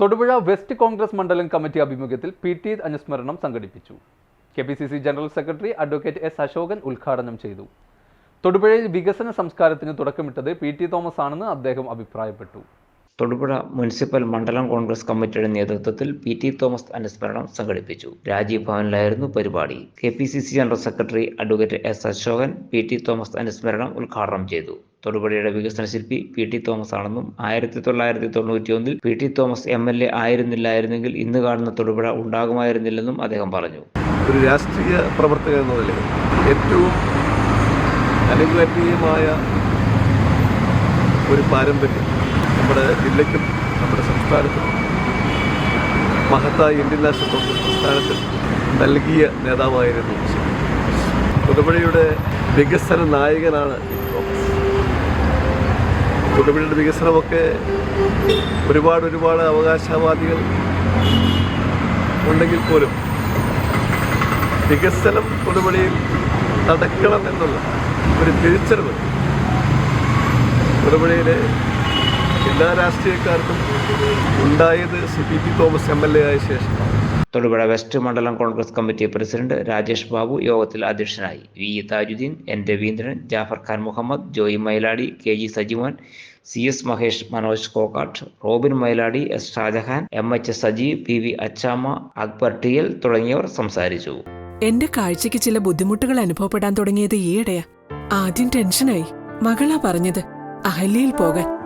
Thodupuzha west Congress മണ്ഡലം committee ആഭിമുഖ്യത്തിൽ P T അനുസ്മരണം സംഘടിപ്പിച്ചു. K P C C general secretary advocate S Ashokan ഉദ്ഘാടനം ചെയ്തു. തൊടുപുഴയിൽ വികസന സംസ്കാരത്തിന് തുടക്കമിട്ടത് പി ടി തോമസ് ആണെന്ന് അദ്ദേഹം അഭിപ്രായപ്പെട്ടു. തൊടുപുഴ മുനിസിപ്പൽ മണ്ഡലം കോൺഗ്രസ് കമ്മിറ്റിയുടെ നേതൃത്വത്തിൽ പി ടി തോമസ് അനുസ്മരണം സംഘടിപ്പിച്ചു. രാജീവ് ഭവനിലായിരുന്നു പരിപാടി. K P C C general secretary advocate S Ashokan P T Thomas അനുസ്മരണം ഉദ്ഘാടനം ചെയ്തു. തൊടുപുഴയുടെ വികസന ശില്പി പി ടി തോമസ് ആണെന്നും ആയിരത്തി തൊള്ളായിരത്തി തൊണ്ണൂറ്റി ഒന്നിൽ P T Thomas M L A ആയിരുന്നില്ലായിരുന്നെങ്കിൽ ഇന്ന് കാണുന്ന തൊടുപുഴ ഉണ്ടാകുമായിരുന്നില്ലെന്നും അദ്ദേഹം പറഞ്ഞു. ഒരു രാഷ്ട്രീയ പ്രവർത്തകൻ എന്ന നിലയിൽ ഏറ്റവും ഒരു പാരമ്പര്യം നമ്മുടെ ജില്ലയ്ക്കും നമ്മുടെ സംസ്ഥാനത്തും മഹത്തായ ഇന്ത്യൻ നാഷണൽ കോൺഗ്രസ് പ്രസ്ഥാനത്തിൽ നൽകിയ നേതാവായിരുന്നു പുതുമഴയുടെ വികസന നായകനാണ് പുതുമഴയുടെ വികസനമൊക്കെ ഒരുപാട് ഒരുപാട് അവകാശവാദികൾ ഉണ്ടെങ്കിൽ പോലും വികസനം തൊടുപുഴയിൽ നടക്കണം എന്നുള്ള ഒരു തിരിച്ചറിവ് തൊടുപുഴയിലെ എല്ലാ രാഷ്ട്രീയക്കാർക്കും ഉണ്ടായത് C P P Thomas M L A ആയ ശേഷം തൊടുപുഴ വെസ്റ്റ് മണ്ഡലം കോൺഗ്രസ് കമ്മിറ്റി പ്രസിഡന്റ് രാജേഷ് ബാബു യോഗത്തിൽ അധ്യക്ഷനായി. V. Thajudheen N. Raveendran Jaffar Khan Muhammad Joy Mailadi K. G. Sajimon C. S. Mahesh Manoj Kokkat Robin Mailadi S. Shajahan M. H. Sajeev P. V. Achamma Akbar T. L. തുടങ്ങിയവർ സംസാരിച്ചു. എന്റെ കാഴ്ചയ്ക്ക് ചില ബുദ്ധിമുട്ടുകൾ അനുഭവപ്പെടാൻ തുടങ്ങിയത് ഈയിടെയാ. ആദ്യം ടെൻഷനായി. മകളാ പറഞ്ഞത്. അഹല്യയിൽ പോകാൻ.